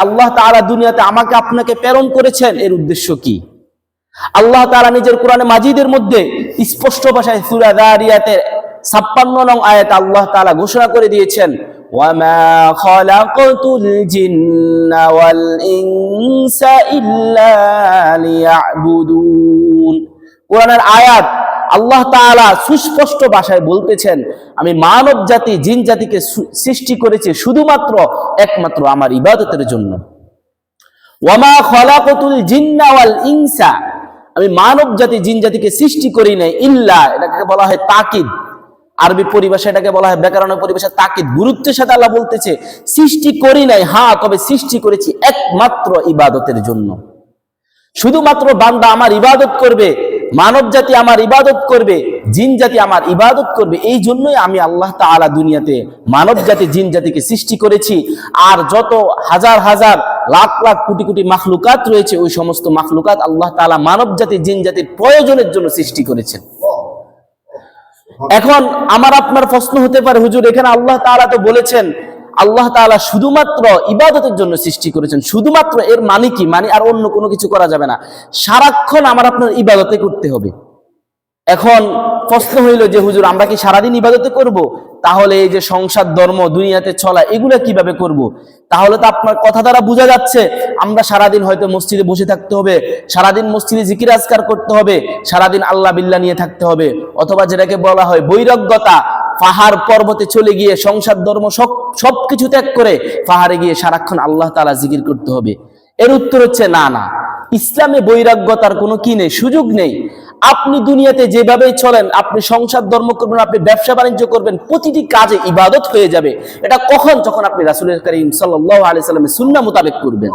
আল্লাহ তাআলা দুনিয়াতে আমাকে আপনাকে প্রেরণ করেছেন। এর উদ্দেশ্য কি? আল্লাহ তারা নিজের কোরআনে মাজিদের মধ্যে স্পষ্ট ভাষায় সূরা দারিয়াতের 56 নং আয়াত আল্লাহ তাআলা ঘোষণা করে দিয়েছেন কোরআনের আয়াত আল্লাহ তাআলা সুস্পষ্ট ভাষায় বলতেছেন, আমি মানব জাতি, জিন জাতিকে সৃষ্টি করেছি শুধুমাত্র একমাত্র আমার ইবাদতের জন্য। ওয়ামা খলাকতুল জিন্না ওয়াল ইনসা, আমি মানব জাতি, জিন জাতিকে সৃষ্টি করি নাই ইল্লা, এটাকে বলা হয় তাকিদ। আরবি পরিভাষা এটাকে বলা হয়, ব্যাকরণের পরিভাষা তাকিদ। গুরুত্বের সাথে আল্লাহ বলতেছে, সৃষ্টি করি নাই হ্যাঁ তবে সৃষ্টি করেছি একমাত্র ইবাদতের জন্য। শুধুমাত্র বান্দা আমার ইবাদত করবে মানব জাতি আমার ইবাদত করবে, জিন জাতি আমার ইবাদত করবে, এই জন্যই আমি আল্লাহ তাআলা দুনিয়াতে মানব জাতি, জিন জাতিকে সৃষ্টি করেছি। আর যত হাজার হাজার লাখ লাখ কোটি কোটি মাখলুকাত রয়েছে, ওই সমস্ত মাখলুকাত আল্লাহ তাআলা মানব জাতি, জিন জাতির প্রয়োজনের জন্য সৃষ্টি করেছেন। এখন আমার আপনার প্রশ্ন হতে পারে, হুজুর, এখানে আল্লাহ তাআলা তো বলেছেন আল্লাহ তাআলা শুধুমাত্র ইবাদতের জন্য সৃষ্টি করেছেন। শুধুমাত্র এর মানে কি? মানে আর অন্য কোনো কিছু করা যাবে না। সারাক্ষণ আমার আপনার ইবাদতে করতে হবে। এখন প্রশ্ন হইল যে, হুজুর, আমরা কি সারাদিন ইবাদতে করব? তাহলে এই যে সংসার, ধর্ম, দুনিয়াতে চলা, এগুলো কীভাবে করব? তাহলে তো আপনার কথা দ্বারা বোঝা যাচ্ছে, আমরা সারাদিন হয়তো মসজিদে বসে থাকতে হবে, সারাদিন মসজিদে জিকির আজকার করতে হবে, সারাদিন আল্লাহ বিল্লাহ নিয়ে থাকতে হবে, অথবা যেটাকে বলা হয় বৈরাগ্যতা পাহাড় পর্বতে চলে গিয়ে সংসার, ধর্ম সব সবকিছু ত্যাগ করে পাহাড়ে গিয়ে সারাক্ষণ আল্লাহ তাআলা জিকির করতে হবে। এর উত্তর হচ্ছে না না। ইসলামে বৈরাগ্যতার কোনো কি নেই? সুযোগ নেই। আপনি দুনিয়াতে যেভাবেই চলেন, আপনি সংসার, ধর্ম করবেন, আপনি ব্যবসা বাণিজ্য করবেন, প্রতিটি কাজে ইবাদত হয়ে যাবে। এটা কখন? যখন আপনি রাসুলের করিম সাল্লাহ আলি সাল্লামের সুন্না মোতাবেক করবেন।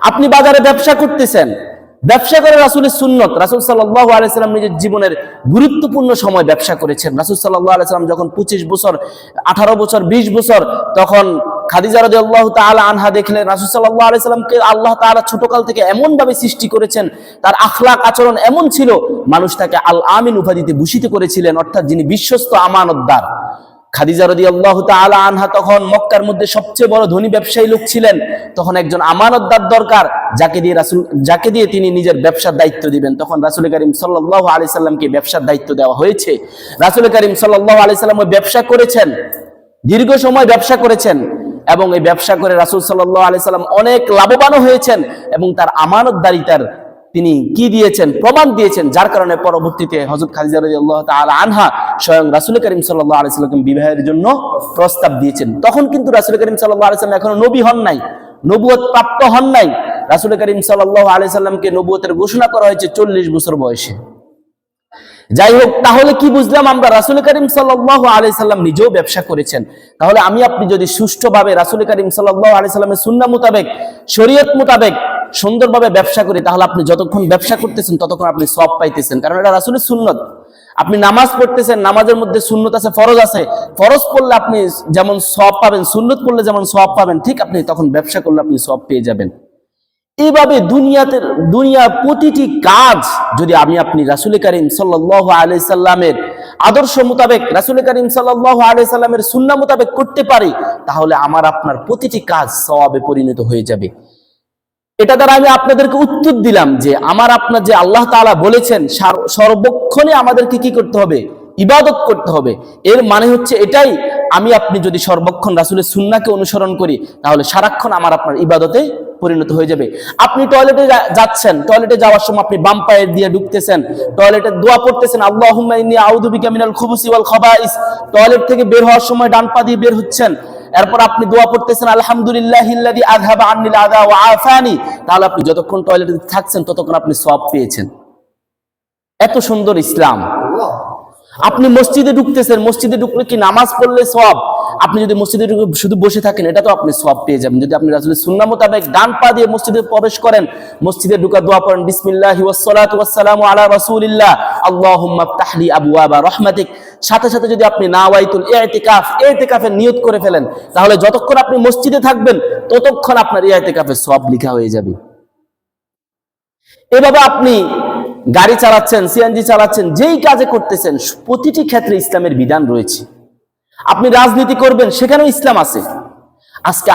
আপনি বাজারে ব্যবসা করতেছেন ব্যবসা করে রাসুলের সুন্নত। রাসুল সাল্লাহ আলাইসাল্লাম নিজের জীবনের গুরুত্বপূর্ণ সময় ব্যবসা করেছেন। রাসুল সাল্লাহ আলাইসাল্লাম যখন পঁচিশ বছর, আঠারো বছর, বিশ বছর তখন খাদিজা রাজি আল্লাহ তাআলা আনহা দেখলেন, রাসুল সাল্লাহ আলাইসাল্লামকে আল্লাহ তাআলা ছোটকাল থেকে এমনভাবে সৃষ্টি করেছেন, তার আখলাক আচরণ এমন ছিল, মানুষ তাকে আল আমিন উপাধিতে ভূষিত করেছিলেন, অর্থাৎ যিনি বিশ্বস্ত আমানতদার। খাদিজা রদি আল্লাহ তাআলা আনহা তখন মক্কার মধ্যে সবচেয়ে বড় ধনী ব্যবসায়ী লোক ছিলেন। তখন একজন আমানতদার দরকার, যাকে দিয়ে রাসুল যাকে দিয়ে তিনি নিজের ব্যবসার দায়িত্ব দিবেন। তখন রাসুল করিম সাল্লাহ আলি সাল্লামকে ব্যবসার দায়িত্ব দেওয়া হয়েছে। রাসুল করিম সাল্লাহ আলি সাল্লাম ব্যবসা করেছেন, দীর্ঘ সময় ব্যবসা করেছেন এবং এই ব্যবসা করে রাসুল সাল্লাহ আলি সাল্লাম অনেক লাভবানও হয়েছেন এবং তার আমানতদারিতার তিনি কি দিয়েছেন, প্রমাণ দিয়েছেন, যার কারণে পরবর্তীতে হজরত খাদিজা রাদিয়াল্লাহু তাআলা আনহা স্বয়ং রাসূল করিম সাল্লাল্লাহু আলাইহি সাল্লাম বিবাহের জন্য প্রস্তাব দিয়েছেন। তখন কিন্তু রাসুল করিম সাল্লাল্লাহু আলাইহি সাল্লাম এখনও নবী হন নাই নবুয়ত প্রাপ্ত হন নাই। রাসূল করিম সাল্লাল্লাহু আলাইহি সাল্লামকে নবুয়তের ঘোষণা করা হয়েছে চল্লিশ বছর বয়সে। যাই হোক, তাহলে কি বুঝলাম আমরা? রাসুল করিম সাল্লাহ আলি সাল্লাম নিজেও ব্যবসা করেছেন। তাহলে আমি আপনি যদি সুষ্ঠুভাবে রাসুল করিম সাল্লাহ আলি সাল্লামের সুন্না মোতাবেক, শরীয়ত মোতাবেক সুন্দরভাবে ব্যবসা করি, তাহলে আপনি যতক্ষণ ব্যবসা করতেছেন, ততক্ষণ আপনি সব পাইতেছেন। কারণ এটা রাসুলের সুন্নত। আপনি নামাজ পড়তেছেন, নামাজের মধ্যে সুন্নত আছে, ফরজ আছে। ফরজ পড়লে আপনি যেমন সব পাবেন, সুন্নত পড়লে যেমন সব পাবেন, ঠিক আপনি তখন ব্যবসা করলে আপনি সব পেয়ে যাবেন। এইভাবে দুনিয়াতে দুনিয়া প্রতিটি কাজ যদি আমি আপনি রাসুল করিম সাল্লাহ আলি সাল্লামের আদর্শ মোতাবেক, রাসুল করিম সাল্লাহ আলি সাল্লামের সুন্না মোতাবেক করতে পারি, তাহলে আমার আপনার প্রতিটি কাজ সওয়াবে পরিণত হয়ে যাবে। এটা দ্বারা আমি আপনাদেরকে উত্তর দিলাম যে আমার আপনার যে আল্লাহ তাআলা বলেছেন সর্বক্ষণে আমাদেরকে কি করতে হবে? ইবাদত করতে হবে। এর মানে হচ্ছে এটাই, আমি আপনি যদি সর্বক্ষণ রাসুলের সুন্নাকে অনুসরণ করি, তাহলে সারাক্ষণ আমার আপনার ইবাদতে পরিণত হয়ে যাবে। আপনি টয়লেটে যাচ্ছেন, টয়লেটে যাওয়ার সময় আপনি বাম পায়ে দিয়ে ঢুকতেছেন, টয়লেটে দোয়া পড়তেছেন আল্লাহ ইন্নী আউযু বিকা মিনাল খুবুসি খাবাইস, টয়লেট থেকে বের হওয়ার সময় ডান পা দিয়ে বের হচ্ছেন এরপর আপনি দোয়া পড়তেছেন, আলহামদুলিল্লাহিল্লাযী আযহাবা আন্নিল আযা ওয়া আফানি। তাহলে আপনি যতক্ষণ টয়লেটে থাকছেন, ততক্ষণ আপনি সওয়াব পেয়েছেন। এত সুন্দর ইসলাম। আপনি মসজিদে ঢুকতেছেন, মসজিদে ঢুকলে কি নামাজ পড়লে সব আপনি যদি মসজিদে ঢুকে শুধু বসে থাকেন, এটা তো আপনি সব পেয়ে যাবেন। যদি আপনি রাসূলের সুন্নাহ মোতাবেক ডান পা দিয়ে মসজিদে প্রবেশ করেন, মসজিদে ঢুকা দোয়া পড়েন, বিসমিল্লাহি ওয়াস সালাতু ওয়াস সালামু আলা রাসূলিল্লাহ। আল্লাহুম্মা ইফতাহলি আবওয়াবা রাহমাতিক। সাথে সাথে যদি আপনি না ওয়াইতুল এতেকাফ এতেকাফের নিয়ত করে ফেলেন, তাহলে যতক্ষণ আপনি মসজিদে থাকবেন, ততক্ষণ আপনার এতেকাফের সব লিখা হয়ে যাবে। এভাবে আপনি গাড়ি চালাচ্ছেন সিএনজি চালাচ্ছেন, যেই কাজে করতেছেন, প্রতিটি ক্ষেত্রে ইসলামের বিধান রয়েছে। আপনি রাজনীতি করবেন, সেখানেও ইসলাম আছে। আজকে